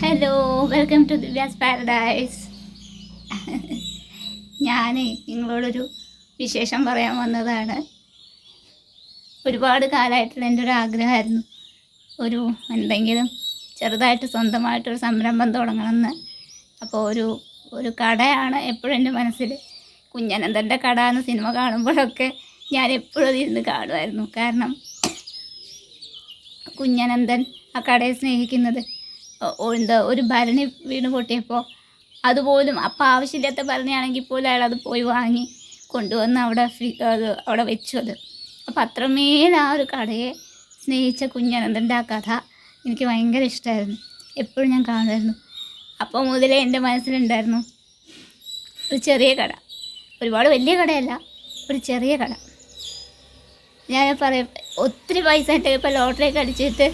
Hello welcome to Divya's paradise ഞാൻ നിങ്ങളോടൊരു വിശേഷം പറയാൻ വന്നതാണ്. ഒരുപാട് കാലമായിട്ടുള്ള എന്റെ ഒരു ആഗ്രഹമായിരുന്നു. ഒരു എന്തെങ്കിലും ചെറുതായിട്ട് സ്വന്തമായിട്ടൊരു സംരംഭം തുടങ്ങണമെന്ന്. അപ്പോൾ ഒരു ഒരു കടയാണ് എപ്പോഴും എന്റെ മനസ്സിൽ. കുഞ്ഞനന്ദന്റെ കട എന്ന സിനിമ കാണുമ്പോഴൊക്കെ ഞാൻ എപ്പോഴും അതിരുന്ന് കാണുമായിരുന്നു. കാരണം കുഞ്ഞനന്ദൻ ആ കടയെ സ്നേഹിക്കുന്നത് എന്താ ഒരു ഭരണി വീണ് പൊട്ടിയപ്പോൾ അതുപോലും അപ്പം ആവശ്യമില്ലാത്ത ഭരണിയാണെങ്കിൽ പോലും അയാൾ അത് പോയി വാങ്ങി കൊണ്ടുവന്ന് അവിടെ അത് അവിടെ വെച്ചു അത്. അപ്പം അത്രമേൽ ആ ഒരു കടയെ സ്നേഹിച്ച കുഞ്ഞനന്തന്റെ ആ കഥ എനിക്ക് ഭയങ്കര ഇഷ്ടമായിരുന്നു എപ്പോഴും ഞാൻ കാണുമായിരുന്നു. അപ്പോൾ മുതലേ എന്റെ മനസ്സിലുണ്ടായിരുന്നു ഒരു ചെറിയ കട. ഒരുപാട് വലിയ കടയല്ല ഒരു ചെറിയ കട. ഞാൻ പറയും ഒത്തിരി പൈസ ഇട്ടപ്പോൾ ഇപ്പോൾ ലോട്ടറിയൊക്കെ അടിച്ചിട്ട്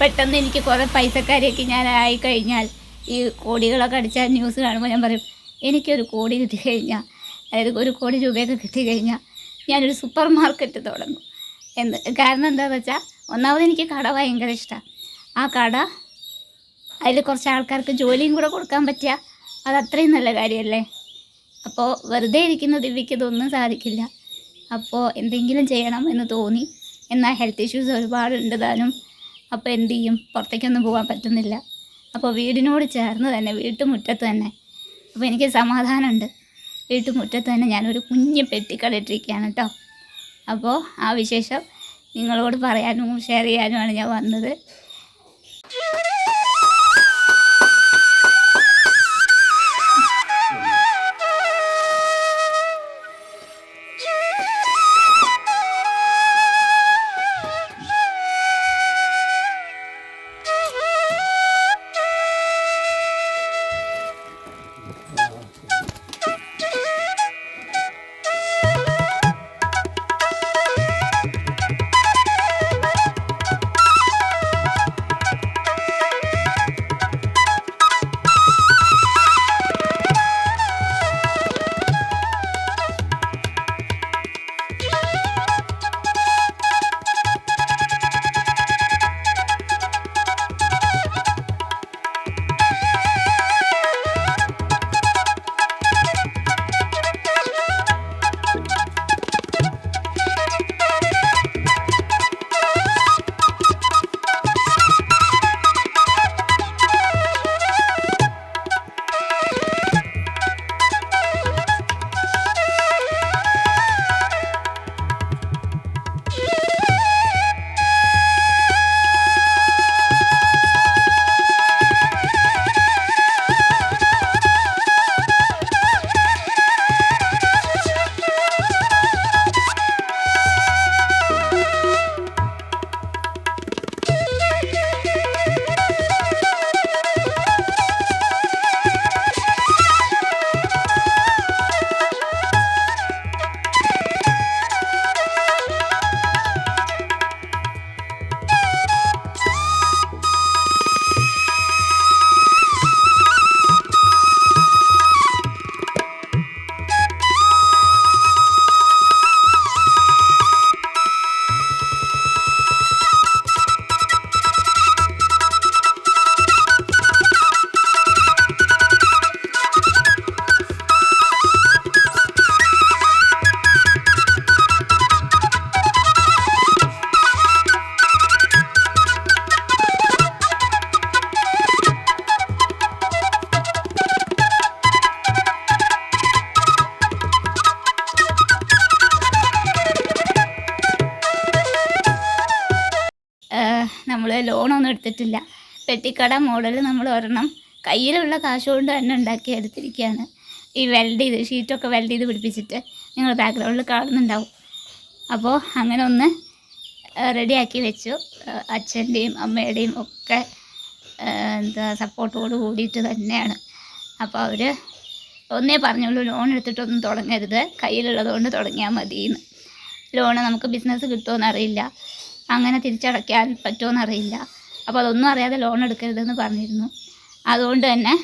പെട്ടെന്ന് എനിക്ക് കുറേ പൈസക്കാരെയൊക്കെ ഞാൻ ആയി കഴിഞ്ഞാൽ ഈ കോടികളൊക്കെ അടിച്ച ന്യൂസ് കാണുമ്പോൾ ഞാൻ പറയും എനിക്കൊരു കോടി കിട്ടി കഴിഞ്ഞാൽ അതായത് ഒരു കോടി രൂപയൊക്കെ കിട്ടി കഴിഞ്ഞാൽ ഞാനൊരു സൂപ്പർ മാർക്കറ്റ് തുടങ്ങും. എന്ന് കാരണം എന്താണെന്ന് വെച്ചാൽ ഒന്നാമത് എനിക്ക് കട ഭയങ്കര ഇഷ്ടമാണ് ആ കട അതിൽ കുറച്ച് ആൾക്കാർക്ക് ജോലിയും കൂടെ കൊടുക്കാൻ പറ്റിയ അത് അത്രയും നല്ല കാര്യമല്ലേ അപ്പോൾ വെറുതെ ഇരിക്കുന്ന ദിവ്യക്ക് ഇതൊന്നും സാധിക്കില്ല. അപ്പോൾ എന്തെങ്കിലും ചെയ്യണം എന്ന് തോന്നി. എന്നാൽ ഹെൽത്ത് ഇഷ്യൂസ് ഒരുപാടുണ്ട് താനും. അപ്പോൾ എന്ത് ചെയ്യും? പുറത്തേക്കൊന്നും പോകാൻ പറ്റുന്നില്ല. അപ്പോൾ വീടിനോട് ചേർന്ന് തന്നെ വീട്ടുമുറ്റത്ത് തന്നെ അപ്പോൾ എനിക്ക് സമാധാനമുണ്ട്. വീട്ടുമുറ്റത്ത് തന്നെ ഞാനൊരു കുഞ്ഞ് പെട്ടിക്കളിട്ടിരിക്കുകയാണ് കേട്ടോ. അപ്പോൾ ആ വിശേഷം നിങ്ങളോട് പറയാനും ഷെയർ ചെയ്യാനുമാണ് ഞാൻ വന്നത്. ലോണൊന്നും എടുത്തിട്ടില്ല. പെട്ടിക്കട മോഡൽ നമ്മൾ ഒരെണ്ണം കയ്യിലുള്ള കാശ് കൊണ്ട് തന്നെ ഉണ്ടാക്കി എടുത്തിരിക്കുകയാണ് ഈ വെൽഡ് ചെയ്ത് ഷീറ്റൊക്കെ വെൽഡ് ചെയ്ത് പിടിപ്പിച്ചിട്ട് നിങ്ങൾ ബാക്ക്ഗ്രൗണ്ടിൽ കാണുന്നുണ്ടാവും. അപ്പോൾ അങ്ങനെ ഒന്ന് റെഡിയാക്കി വെച്ചു. അച്ഛന്റെയും അമ്മയുടെയും ഒക്കെ എന്താ സപ്പോർട്ടോട് കൂടിയിട്ട് തന്നെയാണ്. അപ്പോൾ അവർ ഒന്നേ പറഞ്ഞുള്ളൂ ലോൺ എടുത്തിട്ടൊന്നും തുടങ്ങരുത്. കയ്യിലുള്ളതുകൊണ്ട് തുടങ്ങിയാൽ തുടങ്ങിയാൽ മതിയെന്ന് ലോണ് നമുക്ക് ബിസിനസ് കിട്ടുമോ അറിയില്ല അങ്ങനെ തിരിച്ചടയ്ക്കാൻ പറ്റുമോ അറിയില്ല അപ്പോൾ അതൊന്നും അറിയാതെ ലോൺ എടുക്കരുതെന്ന് പറഞ്ഞിരുന്നു. അതുകൊണ്ട് തന്നെ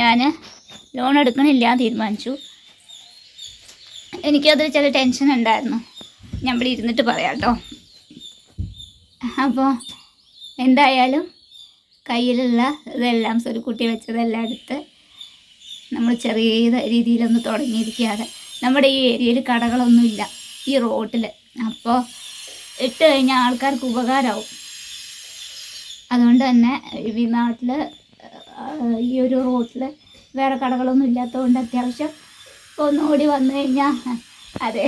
ഞാൻ ലോൺ എടുക്കണില്ല എന്ന് തീരുമാനിച്ചു. എനിക്കതിൽ ചില ടെൻഷൻ ഉണ്ടായിരുന്നു. ഞാൻ ഇവിടെ ഇരുന്നിട്ട് പറയാം കേട്ടോ അപ്പോൾ എന്തായാലും കയ്യിലുള്ള ഇതെല്ലാം സ്വരുക്കുട്ടി വെച്ചതെല്ലാം എടുത്ത് നമ്മൾ ചെറിയ രീതിയിലൊന്ന് തുടങ്ങിയിരിക്കുകയാണ്. നമ്മുടെ ഈ ഏരിയയിൽ കടകളൊന്നുമില്ല. ഈ റോട്ടിൽ അപ്പോൾ ഇട്ട് കഴിഞ്ഞാൽ ആൾക്കാർക്ക് ഉപകാരമാവും അതുകൊണ്ട് തന്നെ ഈ നാട്ടിൽ ഈ ഒരു റോട്ടിൽ വേറെ കടകളൊന്നും ഇല്ലാത്തതുകൊണ്ട് അത്യാവശ്യം ഒന്നുകൂടി വന്നു കഴിഞ്ഞാൽ അതെ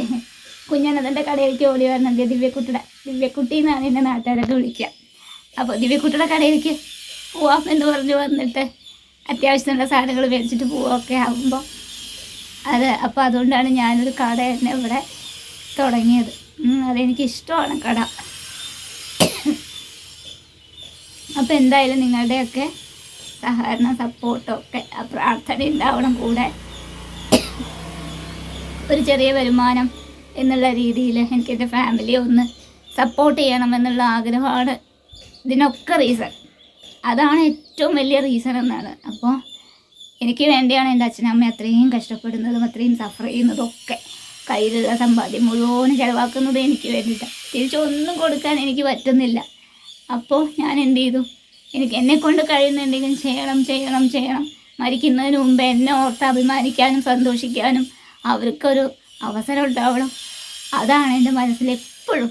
കുഞ്ഞനതന്റെ കടയിലേക്ക് ഓടി വരണം. ദിവ്യക്കുട്ടിയുടെ ദിവ്യക്കുട്ടി എന്നാണ് എന്റെ നാട്ടുകാരൊക്കെ വിളിക്കുക. അപ്പോൾ ദിവ്യക്കുട്ടിയുടെ കടയിലേക്ക് പോവാം എന്ന് പറഞ്ഞ് വന്നിട്ട് അത്യാവശ്യത്തിനുള്ള സാധനങ്ങൾ മേടിച്ചിട്ട് പോവുകയൊക്കെ ആകുമ്പോൾ അത് അപ്പോൾ അതുകൊണ്ടാണ് ഞാനൊരു കട തന്നെ ഇവിടെ തുടങ്ങിയത്. ഉം, അതെനിക്ക് ഇഷ്ടമാണ് കട. അപ്പോൾ എന്തായാലും നിങ്ങളുടെയൊക്കെ സഹകരണ സപ്പോർട്ടൊക്കെ പ്രാർത്ഥന ഉണ്ടാവണം കൂടെ. ഒരു ചെറിയ വരുമാനം എന്നുള്ള രീതിയിൽ എനിക്ക് എന്റെ ഫാമിലിയെ ഒന്ന് സപ്പോർട്ട് ചെയ്യണം എന്നുള്ള ആഗ്രഹമാണ്. ഇതിനൊക്കെ റീസൺ. അതാണ് ഏറ്റവും വലിയ റീസൺ എന്നാണ്. അപ്പോൾ എനിക്ക് വേണ്ടിയാണ് എന്റെ അച്ഛനമ്മ അത്രയും കഷ്ടപ്പെടുന്നതും അത്രയും സഫർ ചെയ്യുന്നതും ഒക്കെ. കയ്യിലുള്ള സമ്പാദ്യം മുഴുവനും ചിലവാക്കുന്നത് എനിക്ക് വേണ്ടിയിട്ടാണ് തിരിച്ചൊന്നും കൊടുക്കാൻ എനിക്ക് പറ്റുന്നില്ല. അപ്പോൾ ഞാൻ എന്ത് ചെയ്തു? എനിക്ക് എന്നെ കൊണ്ട് കഴിയുന്നുണ്ടെങ്കിൽ ചെയ്യണം ചെയ്യണം ചെയ്യണം. മരിക്കുന്നതിന് മുമ്പ് എന്നെ ഓർത്ത് അഭിമാനിക്കാനും സന്തോഷിക്കാനും അവർക്കൊരു അവസരം ഉണ്ടാവണം. അതാണ് എന്റെ മനസ്സിൽ എപ്പോഴും.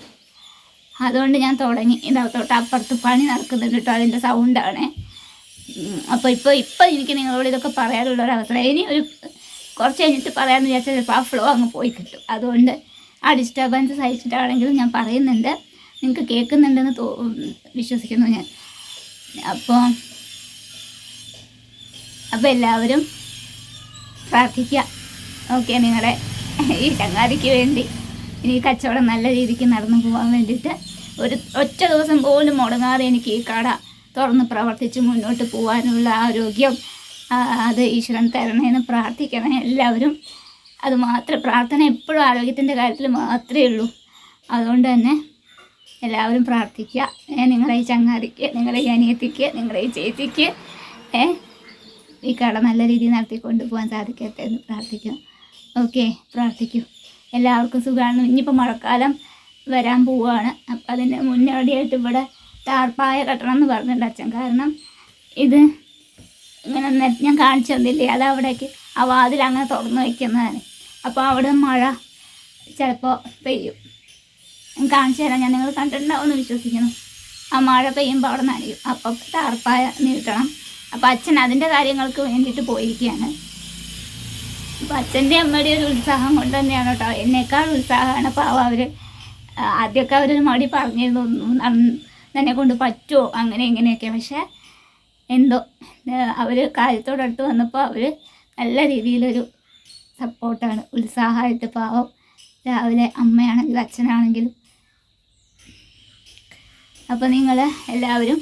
അതുകൊണ്ട് ഞാൻ തുടങ്ങി. ഇതാ തൊട്ട് അപ്പുറത്ത് പണി നടക്കുന്നുണ്ട് കേട്ടോ. അതിന്റെ സൗണ്ടാണ് അപ്പോൾ ഇപ്പോൾ ഇപ്പോൾ എനിക്ക് നിങ്ങളോട് ഇതൊക്കെ പറയാനുള്ള ഒരു അവസരം. ഇനി ഒരു കുറച്ച് കഴിഞ്ഞിട്ട് പറയാമെന്ന് വിചാരിച്ചാൽ ചിലപ്പോൾ ആ ഫ്ലോ അങ്ങ് പോയി കിട്ടും. അതുകൊണ്ട് ആ ഡിസ്റ്റർബൻസ് സഹിച്ചിട്ടാണെങ്കിലും ഞാൻ പറയുന്നുണ്ട്. നിങ്ങൾക്ക് കേൾക്കുന്നുണ്ടെന്ന് തോ വിശ്വസിക്കുന്നു ഞാൻ. അപ്പോൾ അപ്പോൾ എല്ലാവരും പ്രാർത്ഥിക്കുക ഓക്കെ നിങ്ങളുടെ ഈ ചങ്ങാതിക്ക് വേണ്ടി ഇനി കച്ചവടം നല്ല രീതിക്ക് നടന്നു പോകാൻ വേണ്ടിയിട്ട് ഒരു ഒറ്റ ദിവസം പോലും മുടങ്ങാതെ എനിക്ക് ഈ കട തുറന്ന് പ്രവർത്തിച്ച് മുന്നോട്ട് പോകാനുള്ള ആരോഗ്യം അത് ഈശ്വരൻ തരണേന്ന് പ്രാർത്ഥിക്കണേ. എല്ലാവരും അത് മാത്രം പ്രാർത്ഥന എപ്പോഴും ആരോഗ്യത്തിന്റെ കാര്യത്തിൽ മാത്രമേ ഉള്ളൂ. അതുകൊണ്ട് തന്നെ എല്ലാവരും പ്രാർത്ഥിക്കുക. നിങ്ങളെ ഈ ചങ്ങാതിക്ക് നിങ്ങളെ ഈ അനിയത്തിക്ക് നിങ്ങളെ ഈ ചേച്ചിക്ക് ഏ ഈ കട നല്ല രീതിയിൽ നടത്തിക്കൊണ്ട് പോകാൻ സാധിക്കട്ടെ എന്ന് പ്രാർത്ഥിക്കും ഓക്കെ പ്രാർത്ഥിക്കൂ. എല്ലാവർക്കും സുഖമാണ് ഇനിയിപ്പോൾ മഴക്കാലം വരാൻ പോവുകയാണ്. അപ്പം അതിന് മുന്നോടിയായിട്ട് ഇവിടെ താർപ്പായ കെട്ടണം എന്ന് പറഞ്ഞിട്ടുണ്ട് അച്ഛൻ. കാരണം ഇത് ഇങ്ങനെ ഞാൻ കാണിച്ചു തന്നില്ലേ അത് അവിടേക്ക് ആ വാതിൽ അങ്ങനെ തുറന്ന് വയ്ക്കുന്നതാണ് അപ്പോൾ അവിടെ മഴ ചിലപ്പോൾ പെയ്യും ഞാൻ കാണിച്ചു തരാം ഞാൻ നിങ്ങൾ കണ്ടിട്ടുണ്ടാവുമെന്ന് വിശ്വസിക്കുന്നു ആ മഴ പെയ്യുമ്പോൾ അവിടെ നനയും അപ്പോൾ ടാർപ്പായ നീട്ടണം അപ്പോൾ അച്ഛൻ അതിന്റെ കാര്യങ്ങൾക്ക് വേണ്ടിയിട്ട് പോയിരിക്കുകയാണ് അപ്പോൾ അച്ഛന്റെ അമ്മയുടെ ഒരു ഉത്സാഹം കൊണ്ട് തന്നെയാണ് കേട്ടോ എന്നേക്കാൾ ഉത്സാഹമാണ് പാവം അവർ ആദ്യമൊക്കെ അവരൊരു മടി പറഞ്ഞിരുന്നു എന്നെ കൊണ്ട് പറ്റുമോ അങ്ങനെ ഇങ്ങനെയൊക്കെ പക്ഷേ എന്തോ. അവർ കാര്യത്തോടടുത്ത് വന്നപ്പോൾ അവർ നല്ല രീതിയിലൊരു സപ്പോർട്ടാണ്. ഉത്സാഹമായിട്ട് പാവം. രാവിലെ അമ്മയാണെങ്കിലും അച്ഛനാണെങ്കിലും. അപ്പോൾ നിങ്ങൾ എല്ലാവരും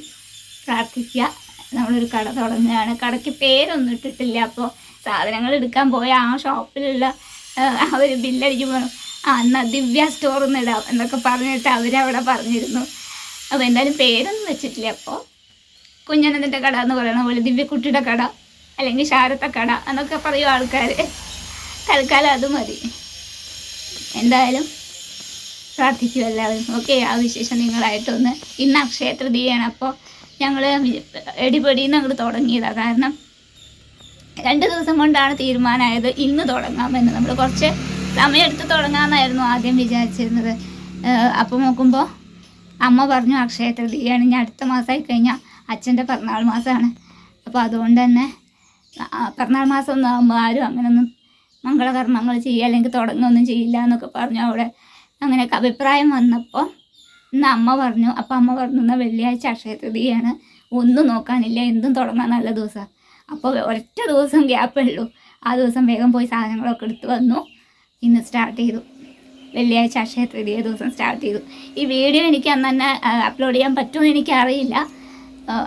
പ്രാർത്ഥിക്കുക നമ്മളൊരു കട തുടങ്ങുകയാണ്. കടയ്ക്ക് പേരൊന്നും ഇട്ടിട്ടില്ല. അപ്പോൾ സാധനങ്ങൾ എടുക്കാൻ പോയ ആ ഷോപ്പിലുള്ള അവർ ബില്ലടിക്കുമ്പോൾ ആ എന്നാൽ ദിവ്യ സ്റ്റോർ ഇടാം എന്നൊക്കെ പറഞ്ഞിട്ട് അവരവിടെ പറഞ്ഞിരുന്നു. അപ്പോൾ എന്തായാലും പേരൊന്നും വെച്ചിട്ടില്ല. അപ്പോൾ കുഞ്ഞനന്ദന്റെ കട എന്ന് പറയണ പോലെ ദിവ്യക്കുട്ടിയുടെ കട അല്ലെങ്കിൽ ശാരത്തെ കട എന്നൊക്കെ പറയും ആൾക്കാർ തൽക്കാലം അത് മതി. എന്തായാലും പ്രാർത്ഥിക്കും എല്ലാവരും. ഓക്കെ ആ വിശേഷം നിങ്ങളായിട്ടൊന്ന് ഇന്ന് അക്ഷയ തൃതീയാണ് അപ്പോൾ ഞങ്ങൾ എടിപടിന്ന് അങ്ങോട്ട് തുടങ്ങിയതാണ് കാരണം രണ്ട് ദിവസം കൊണ്ടാണ് തീരുമാനമായത് ഇന്ന് തുടങ്ങാമെന്ന് നമ്മൾ കുറച്ച് സമയമെടുത്ത് തുടങ്ങാമെന്നായിരുന്നു ആദ്യം വിചാരിച്ചിരുന്നത്. അപ്പോൾ നോക്കുമ്പോൾ അമ്മ പറഞ്ഞു അക്ഷയ തൃതീയാണ് ഇനി അടുത്ത മാസമായി കഴിഞ്ഞാൽ അച്ഛന്റെ പിറന്നാൾ മാസമാണ്. അപ്പോൾ അതുകൊണ്ട് തന്നെ പിറന്നാൾ മാസം ആകുമ്പോൾ ആരും അങ്ങനെയൊന്നും മംഗളകർമ്മങ്ങൾ ചെയ്യുക അല്ലെങ്കിൽ തുടങ്ങുകയൊന്നും ചെയ്യില്ല എന്നൊക്കെ പറഞ്ഞു. അവിടെ അങ്ങനെയൊക്കെ അഭിപ്രായം വന്നപ്പോൾ ഇന്ന് അമ്മ പറഞ്ഞു അപ്പം അമ്മ പറഞ്ഞു എന്നാൽ വെള്ളിയാഴ്ച അക്ഷയ തൃതീയാണ് ഒന്നും നോക്കാനില്ല എന്തും തുടങ്ങാൻ നല്ല ദിവസമാണ് അപ്പോൾ ഒരൊറ്റ ദിവസം ഗ്യാപ്പേ ഉള്ളൂ. ആ ദിവസം വേഗം പോയി സാധനങ്ങളൊക്കെ എടുത്ത് വന്നു. ഇന്ന് സ്റ്റാർട്ട് ചെയ്തു. വെള്ളിയാഴ്ച അക്ഷയ തൃതീയ ദിവസം സ്റ്റാർട്ട് ചെയ്തു. ഈ വീഡിയോ എനിക്ക് അന്ന് തന്നെ അപ്ലോഡ് ചെയ്യാൻ പറ്റുമെന്ന് എനിക്കറിയില്ല.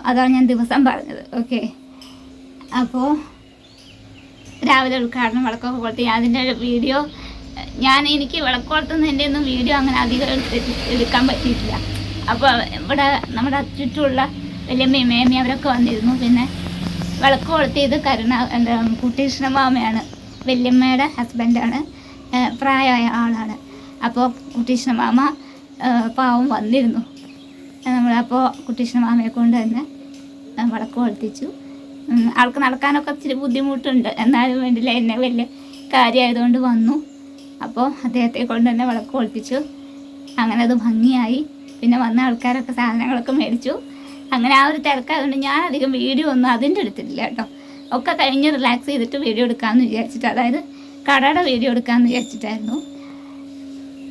അതാണ് ഞാൻ ദിവസം പറഞ്ഞത്. ഓക്കെ അപ്പോൾ രാവിലെ ഉദ്ഘാടനം വിളക്കൊക്കെ കൊളുത്തി. അതിന്റെ വീഡിയോ ഞാൻ എനിക്ക് വിളക്കോളത്തുന്നതിന്റെ ഒന്നും വീഡിയോ അങ്ങനെ അധികം എടുക്കാൻ പറ്റിയിട്ടില്ല. അപ്പോൾ ഇവിടെ നമ്മുടെ ചുറ്റുമുള്ള വലിയമ്മയും മേമ്മയും അവരൊക്കെ വന്നിരുന്നു. പിന്നെ വിളക്ക് കൊളുത്തിയത് കരുണ എന്താ കുട്ടീഷ്ണമാമയാണ് വല്യമ്മയുടെ ഹസ്ബൻഡാണ് പ്രായമായ ആളാണ്. അപ്പോൾ കുട്ടീഷ്ണ മാമ പാവം വന്നിരുന്നു. നമ്മളപ്പോൾ കുട്ടീഷ്ണ മാമയെ കൊണ്ട് തന്നെ വളക്ക് കൊളുത്തിച്ചു. ആൾക്ക് നടക്കാനൊക്കെ ഇച്ചിരി ബുദ്ധിമുട്ടുണ്ട്. എന്നാലും വേണ്ടില്ല എന്നെ വലിയ കാര്യമായതുകൊണ്ട് വന്നു. അപ്പോൾ അദ്ദേഹത്തെ കൊണ്ട് തന്നെ വിളക്ക് കൊളുത്തിച്ചു. അങ്ങനെ അത് ഭംഗിയായി. പിന്നെ വന്ന ആൾക്കാരൊക്കെ സാധനങ്ങളൊക്കെ മേടിച്ചു. അങ്ങനെ ആ ഒരു തിരക്കായതുകൊണ്ട് ഞാൻ അധികം വീഡിയോ ഒന്നും അതിന്റെ എടുത്തിട്ടില്ല കേട്ടോ. ഒക്കെ കഴിഞ്ഞ് റിലാക്സ് ചെയ്തിട്ട് വീഡിയോ എടുക്കാമെന്ന് വിചാരിച്ചിട്ട് അതായത് കടയുടെ വീഡിയോ എടുക്കാമെന്ന് വിചാരിച്ചിട്ടായിരുന്നു.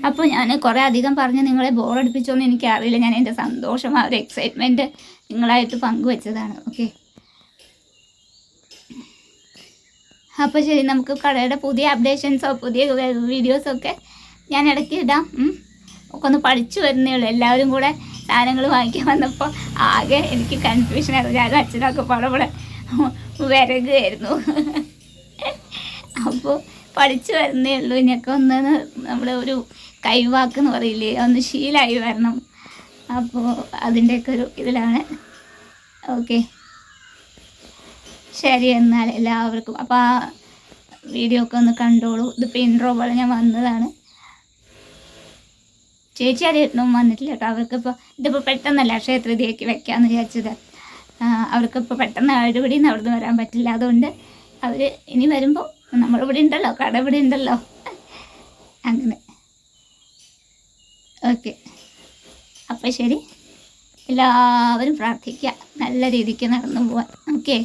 അപ്പോൾ ഞാൻ കുറേ അധികം പറഞ്ഞ് നിങ്ങളെ ബോറടിപ്പിച്ചോന്ന് എനിക്കറിയില്ല. ഞാൻ എന്റെ സന്തോഷം ആ ഒരു എക്സൈറ്റ്മെന്റ് നിങ്ങളായിട്ട് പങ്കുവെച്ചതാണ്. ഓക്കെ അപ്പോൾ ശരി നമുക്ക് കടയുടെ പുതിയ അപ്ഡേഷൻസോ പുതിയ വീഡിയോസോ ഒക്കെ ഞാൻ ഇടയ്ക്ക് ഇടാം. ഒക്കെ ഒന്ന് പഠിച്ചു വരുന്നേ ഉള്ളൂ. എല്ലാവരും കൂടെ സാധനങ്ങൾ വാങ്ങിക്കാൻ വന്നപ്പോൾ ആകെ എനിക്ക് കൺഫ്യൂഷൻ ആയിരുന്നു. ഞാനും അച്ഛനൊക്കെ പടപടെ വിരകുമായിരുന്നു അപ്പോൾ പഠിച്ചു വരുന്നേ ഉള്ളൂ. ഇനിയൊക്കെ ഒന്ന് നമ്മൾ ഒരു കൈവാക്ക് എന്ന് പറയില്ലേ? ഒന്ന് ശീലമായി വരണം. അപ്പോൾ അതിന്റെയൊക്കെ ഒരു ഇതിലാണ്. ഓക്കെ. ശരി എന്നാൽ എല്ലാവർക്കും. അപ്പോൾ ആ വീഡിയോ ഒക്കെ ഒന്ന് കണ്ടോളൂ. ഇതിപ്പോൾ ഇൻട്രോ പോലെ ഞാൻ വന്നതാണ്. ചേച്ചി ആരെയൊന്നും വന്നിട്ടില്ല കേട്ടോ. അവർക്കിപ്പോൾ ഇതിപ്പോൾ പെട്ടെന്നല്ല ക്ഷേത്രതിയാക്കി വെക്കാമെന്ന് വിചാരിച്ചത്. അവർക്കിപ്പോൾ പെട്ടെന്ന് അവരുപടി നിന്ന് അവിടുന്ന് വരാൻ പറ്റില്ല. അതുകൊണ്ട് അവർ ഇനി വരുമ്പോൾ നമ്മളിവിടെ ഉണ്ടല്ലോ കട ഇവിടെ ഉണ്ടല്ലോ. അങ്ങനെ. ഓക്കെ. അപ്പോൾ ശരി. എല്ലാവരും പ്രാർത്ഥിക്കുക നല്ല രീതിക്ക് നടന്നു പോവാൻ. ഓക്കെ.